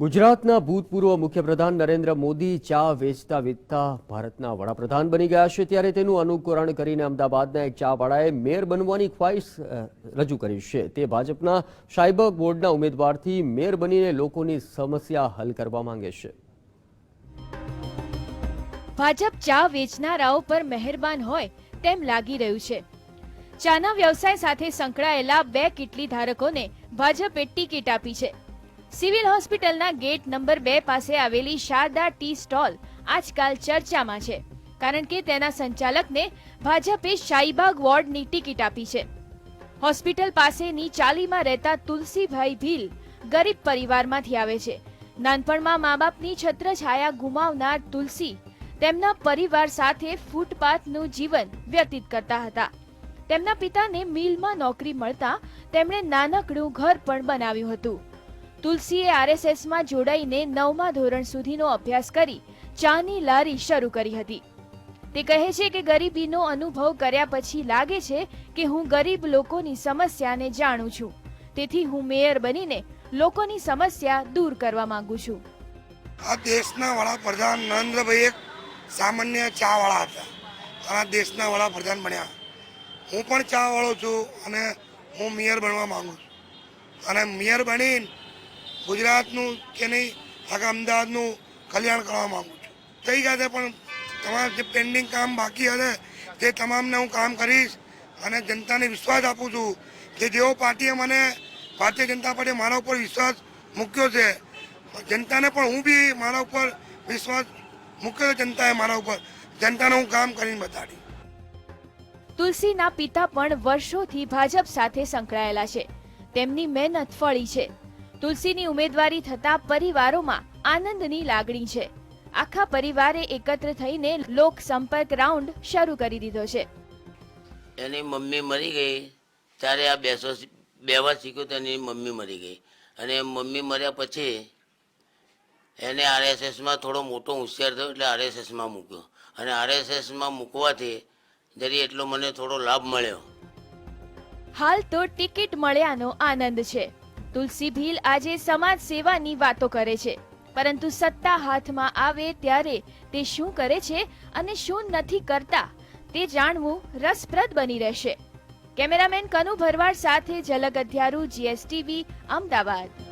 ગુજરાતના ભૂતપૂર્વ મુખ્યપ્રધાન નરેન્દ્ર મોદી ચા વેચતા વેચતા ભારતના વડાપ્રધાન બની ગયા છે. ત્યારે તેનું અનુકરણ કરીને અમદાવાદના એક ચાવાળાએ મેયર બનવાની ખ્વાહિશ રજૂ કરી છે. તે ભાજપના સાયબર બોર્ડના ઉમેદવારથી મેયર બનીને લોકોની સમસ્યા હલ કરવા માંગે છે. ભાજપ ચા વેચનારાઓ પર મહેરબાન હોય તેમ લાગી રહ્યું છે. ચાના વ્યવસાય સાથે સંકળાયેલા બે કિટલી ધારકોને ભાજપે ટિકિટ આપી છે. સિવિલ હોસ્પિટલના ગેટ નંબર બે પાસે આવેલી શારદા ટી સ્ટોલ આજકાલ ચર્ચામાં છે, કારણ કે તેના સંચાલકને ભાજપે શાહીબાગ વોર્ડની ટિકિટ આપી છે. હોસ્પિટલ પાસેની ચાલીમાં રહેતા તુલસીભાઈ ભીલ ગરીબ પરિવારમાંથી આવે છે. નાનપણમાં મા બાપની છત્રછાયા ગુમાવનાર તુલસી તેમના પરિવાર સાથે ફૂટપાથનું જીવન વ્યતીત કરતા હતા. તેમના પિતાને મિલમાં નોકરી મળતા તેમણે નાનકડું ઘર પણ બનાવ્યું હતું. તુલસીએ આરએસએસમાં જોડાઈને નવમા ધોરણ સુધીનો અભ્યાસ કરી ચાની લારી શરૂ કરી હતી. તે કહે છે કે ગરીબીનો અનુભવ કર્યા પછી લાગે છે કે હું ગરીબ લોકોની સમસ્યાને જાણું છું. તેથી હું મેયર બનીને લોકોની સમસ્યા દૂર કરવા માંગુ છું. આ દેશના વડાપ્રધાન નરેન્દ્રભાઈ એક સામાન્ય ચાવાળા હતા. અને દેશના વડાપ્રધાન બન્યા. હું પણ ચાવાળો છું અને હું મેયર બનવા માંગુ છું. અને મેયર બનીને ગુજરાતનું કે નહીં, આખા અમદાવાદનું કલ્યાણ કરવા માગું છું. થઈ ગયા પણ તમારા જે પેન્ડિંગ કામ બાકી હશે, તે તમામને હું કામ કરીશ અને જનતાને વિશ્વાસ આપું છું કે જેઓ પાર્ટીએ મને, ભારતીય જનતા પાર્ટીએ મારા ઉપર વિશ્વાસ મૂક્યો છે, જનતાને પણ હું બી મારા ઉપર વિશ્વાસ મૂક્યો જનતાએ મારા ઉપર. જનતાને હું કામ કરીને બતાડી તુલસીના પિતા પણ વર્ષોથી ભાજપ સાથે સંકળાયેલા છે. તેમની મહેનત ફળી છે. તુલસીની ઉમેદવારી થતા પરિવારોમાં આનંદની લાગણી છે. આખા પરિવારે એકત્ર થઈને લોક સંપર્ક રાઉન્ડ શરૂ કરી દીધો છે. એની મમ્મી મરી ગઈ ત્યારે આ બેસો બેવા શીખ્યો તો એની મમ્મી મરી ગઈ. અને મમ્મી મર્યા પછી એને આરએસએસમાં થોડો મોટો હોશિયાર થયો એટલે આરએસએસમાં મૂક્યો. અને આરએસએસમાં મૂકવાથી જરી એટલો મને થોડો લાભ મળ્યો. હાલ તો ટિકિટ મળ્યાનો આનંદ છે. તુલસી ભીલ આજે સમાજ સેવાની વાતો કરે છે. પરંતુ સત્તા હાથમાં આવે ત્યારે તે શું કરે છે અને શું નથી કરતા તે જાણવું રસપ્રદ બની રહેશે. કેમેરામેન કનુ ભરવાડ સાથે ઝલક અધ્યારું જીએસટીવી, અમદાવાદ.